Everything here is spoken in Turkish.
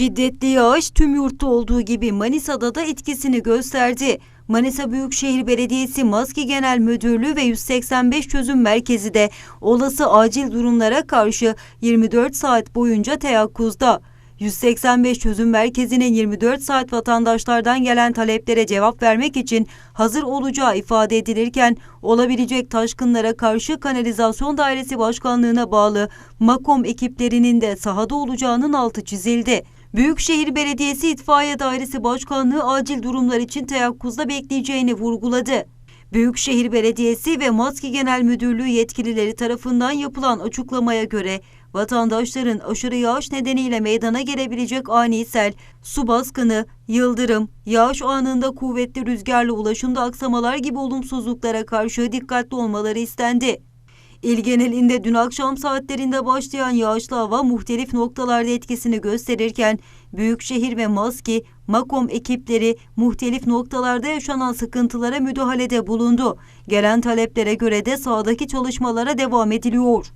Şiddetli yağış tüm yurtta olduğu gibi Manisa'da da etkisini gösterdi. Manisa Büyükşehir Belediyesi Maski Genel Müdürlüğü ve 185 Çözüm Merkezi de olası acil durumlara karşı 24 saat boyunca teyakkuzda. 185 Çözüm Merkezi'nin 24 saat vatandaşlardan gelen taleplere cevap vermek için hazır olacağı ifade edilirken olabilecek taşkınlara karşı Kanalizasyon Dairesi Başkanlığı'na bağlı MAKOM ekiplerinin de sahada olacağının altı çizildi. Büyükşehir Belediyesi İtfaiye Dairesi Başkanlığı acil durumlar için teyakkuzda bekleyeceğini vurguladı. Büyükşehir Belediyesi ve Maski Genel Müdürlüğü yetkilileri tarafından yapılan açıklamaya göre vatandaşların aşırı yağış nedeniyle meydana gelebilecek ani sel, su baskını, yıldırım, yağış anında kuvvetli rüzgarla ulaşımda aksamalar gibi olumsuzluklara karşı dikkatli olmaları istendi. İl genelinde dün akşam saatlerinde başlayan yağışlı hava muhtelif noktalarda etkisini gösterirken Büyükşehir ve Maski, Makom ekipleri muhtelif noktalarda yaşanan sıkıntılara müdahalede bulundu. Gelen taleplere göre de sahadaki çalışmalara devam ediliyor.